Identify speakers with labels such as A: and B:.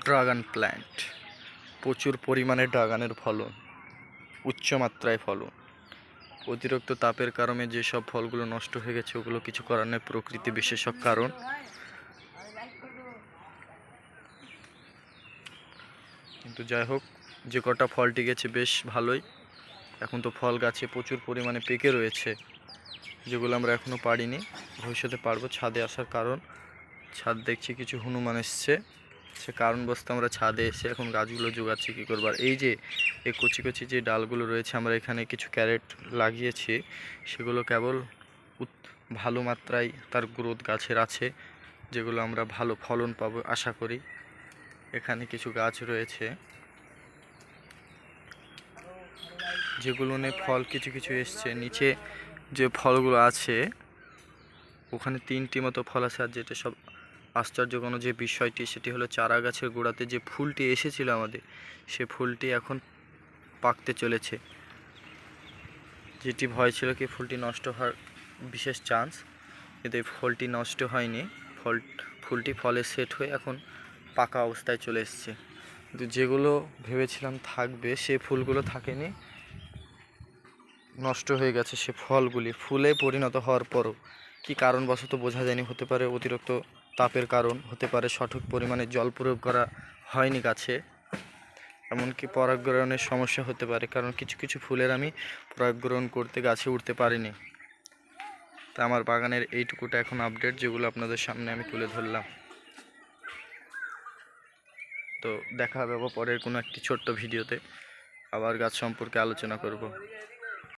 A: Dragon plant. প্রচুর পরিমাণে ড্রাগনের ফলন, উচ্চ মাত্রায় ফলন। অতিরিক্ত তাপের কারণে যেসব ফলগুলো নষ্ট হয়ে গেছে, ওগুলো কিছু করার নেই প্রকৃতি বিশেষক কারণ। কিন্তু যাই হোক, যে কটা ফল টিকেছে বেশ ভালোই। এখন তো ফল গাছে প্রচুর পরিমাণে পেকে রয়েছে, যেগুলো আমরা এখনও পারিনি। ভবিষ্যতে পারব ছাদে আসার কারণ। ছাদ দেখছি কিছু হনুমান এসছে। সে কারণবশত আমরা ছাদে এসে এখন গাছগুলো জোগাচ্ছি কী করব। আর এই যে, এই কচি কচি যে ডালগুলো রয়েছে, আমরা এখানে কিছু ক্যারেট লাগিয়েছি। সেগুলো কেবল ভালো মাত্রায় তার গ্রোথ গাছের আছে, যেগুলো আমরা ভালো ফলন পাবো আশা করি। এখানে কিছু গাছ রয়েছে। যেগুলো নিয়ে ফল কিছু কিছু এসছে। নিচে যে ফলগুলো আছে, ওখানে তিনটি মতো ফল আছে আর যেটা সব আশ্চর্যজনক যে বিষয়টি, সেটি হলো চারা গাছের গোড়াতে যে ফুলটি এসেছিল আমাদের, সে ফুলটি এখন পাকতে চলেছে। যেটি ভয় ছিল কি ফুলটি নষ্ট হওয়ার বিশেষ চান্স কিন্তু এই ফলটি নষ্ট হয়নি। ফল, ফুলটি ফলে সেট হয়ে এখন পাকা অবস্থায় চলে এসছে। কিন্তু যেগুলো ভেবেছিলাম থাকবে, সে ফুলগুলো থাকেনি। নষ্ট হয়ে গেছে সে ফলগুলি। ফুলে পরিণত হওয়ার পরও কী কারণবশত বোঝা যায়নি, হতে পারে অতিরিক্ত তাপের কারণ হতে পারে সঠিক পরিমাণে জল প্রয়োগ করা হয়নি গাছে। এমনকি পরাগগ্রহণের সমস্যা হতে পারে, কারণ কিছু কিছু ফুলের আমি পরাগগ্রহণ করতে গাছে উঠতে পারিনি। তা আমার বাগানের এইটুকুটা এখন আপডেট, যেগুলো আপনাদের সামনে আমি তুলে ধরলাম। তো দেখা হবে পরের কোনো একটি ছোট্ট ভিডিওতে। আবার গাছ সম্পর্কে আলোচনা করব।